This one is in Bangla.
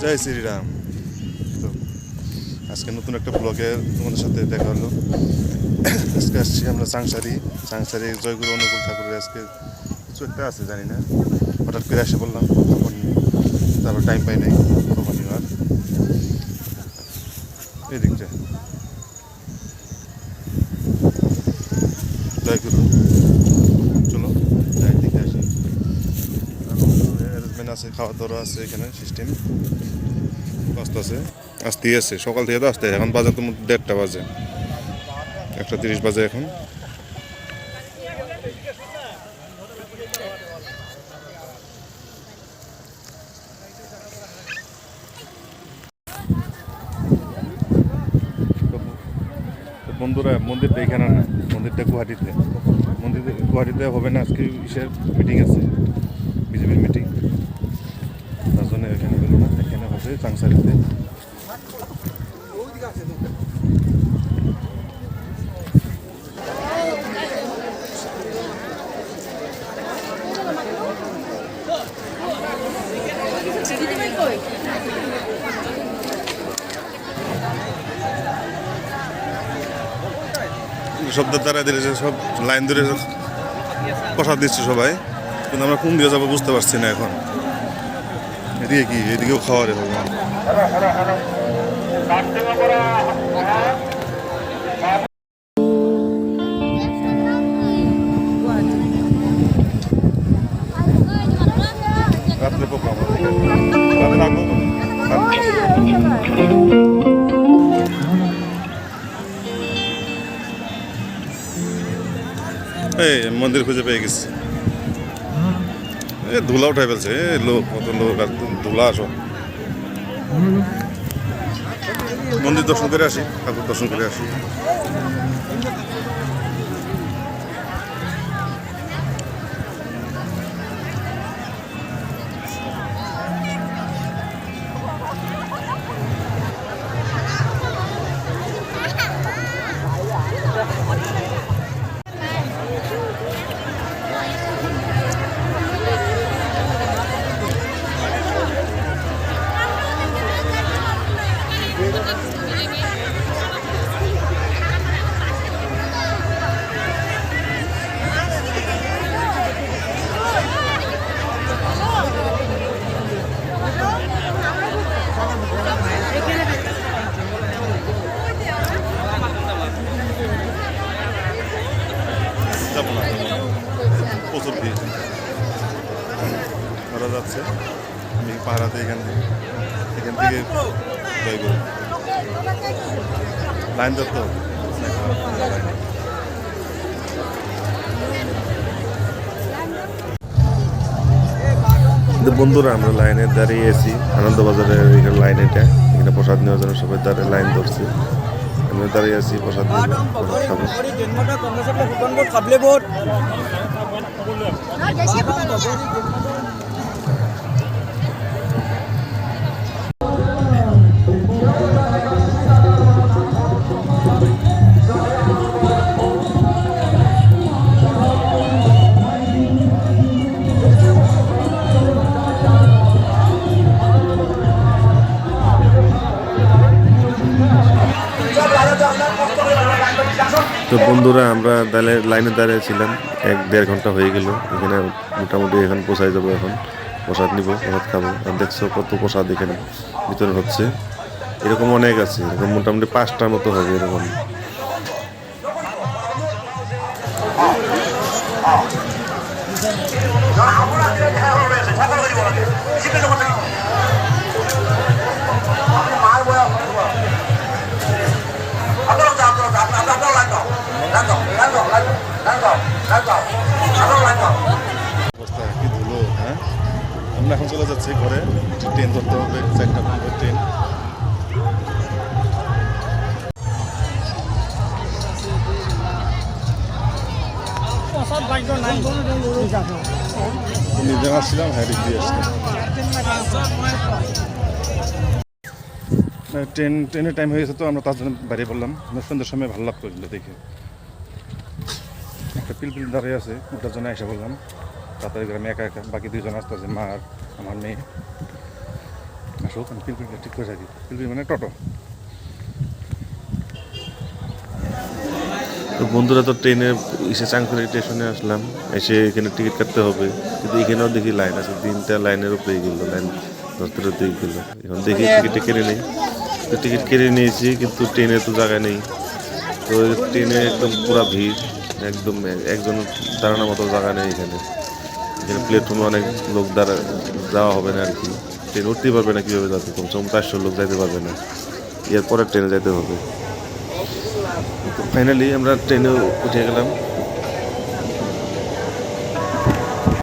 জয় শ্রীরাম। তো, আজকে নতুন একটা ব্লগে তোমাদের সাথে দেখা হলো। আজকে আসছি আমরা চাংসারি। চাংসারি জয়গুরু অনুকূল ঠাকুরের আজকে কিছু একটা আছে, জানি না। হঠাৎ করে এসে বললাম, তখন তারপর টাইম পাই নাই আর এই দিকটা। জয়গুরু চলো যাই দিকে আসি অ্যারেঞ্জমেন্ট আছে, খাওয়া দাওয়া আছে এখানে সিস্টেম আসতে আছে, আসতেই আছে। সকাল থেকে তো আসতে এখন বাজে তো দেড়টা বাজে। একটা তিরিশ বাজে এখন। বন্ধুরা, মন্দিরটা এখানে না, মন্দিরটা গুয়াহাটিতে। মন্দির গুয়াহাটিতে হবে না, আজকে ইসের মিটিং আছে, বিজেপির মিটিং তার জন্য এখানে হলো না হবে চাংসারিতে দ্বারা দিলে যে সব লাইন ধরে প্রসাদ দিচ্ছে সবাই। কিন্তু আমরা কোন দিকে যাব বুঝতে পারছি না এখন। এদিকে কি? এদিকেও খাওয়া রে ভগবান রাত্রে রাখব এই মন্দির খুঁজে পেয়ে গেছি। এ ধুলা উঠাই ফেলছে, এ লোক কত লোক, আর ধুলা, আসো। মন্দির দর্শন করে আসি, ঠাকুর দর্শন করে আসি। পাহারাতে এখান থেকে। এখান থেকে জয় করব লাইন কিন্তু বন্ধুরা আমরা লাইনে দাঁড়িয়ে আছি। আনন্দবাজারের এখানে লাইন এটা। এখানে প্রসাদ নেওয়ার জন্য সবাই দাঁড়িয়ে লাইন ধরছে। আমরা দাঁড়িয়ে আছি প্রসাদ খাব তো বন্ধুরা, আমরা দালে- লাইনে দাঁড়িয়ে ছিলাম। এক দেড় ঘণ্টা হয়ে গেল। এখানে মোটামুটি এখন পোষায় যাব এখন। প্রসাদ নিব, প্রসাদ খাব। আর দেখছ কত প্রসাদ এখানে ভিতরে হচ্ছে। এরকম অনেক আছে। এরকম মোটামুটি পাঁচটার মতো হবে এরকম। আমরা এখন চলে যাচ্ছি ঘরে। ট্রেন ধরতে হবে, চারটা পনেরো ট্রেন। নিজে আসছিলাম হ্যাঁ দিয়ে আসলাম। ট্রেন, ট্রেনের টাইম হয়ে গেছে তো, আমরা তার জন্য বেরিয়ে পড়লাম। আমরা সন্ধ্যের সময় ভালো লাগতো এগুলো দেখে। একটা পিলপিল দাঁড়িয়ে আছে, ওটার জন্য এসে বললাম করে আমি একা একা, বাকি দুইজন আসতেছে মা আর আমার মেয়ে। আসো, আমি পিলপিলটা ঠিক করে রাখি। পিলপিল মানে টোটো। তো বন্ধুরা তো ট্রেনে, এসে চাংকুরি স্টেশনে আসলাম। এসে এখানে টিকিট কাটতে হবে। কিন্তু এখানেও দেখি লাইন আছে, তিনটা লাইনের উপরে গেল, লাইন ধরতে ধরতে গেল। এখন দেখি টিকিটটা কেটে নেই। তো টিকিট কেটে নিয়েছি, কিন্তু ট্রেনে তো জায়গা নেই। তো ট্রেনে একদম পুরা ভিড়, একদম একজন দাঁড়ানোর মতো জায়গা নেই এখানে। এখানে প্ল্যাটফর্মে অনেক লোক দ্বারা যাওয়া হবে না আর কি। ট্রেন উঠতেই পারবে না কীভাবে যাবে? কম চারশো লোক যাইতে পারবে না। এরপরে ট্রেনে যাইতে হবে। ফাইনালি আমরা ট্রেনে উঠে গেলাম।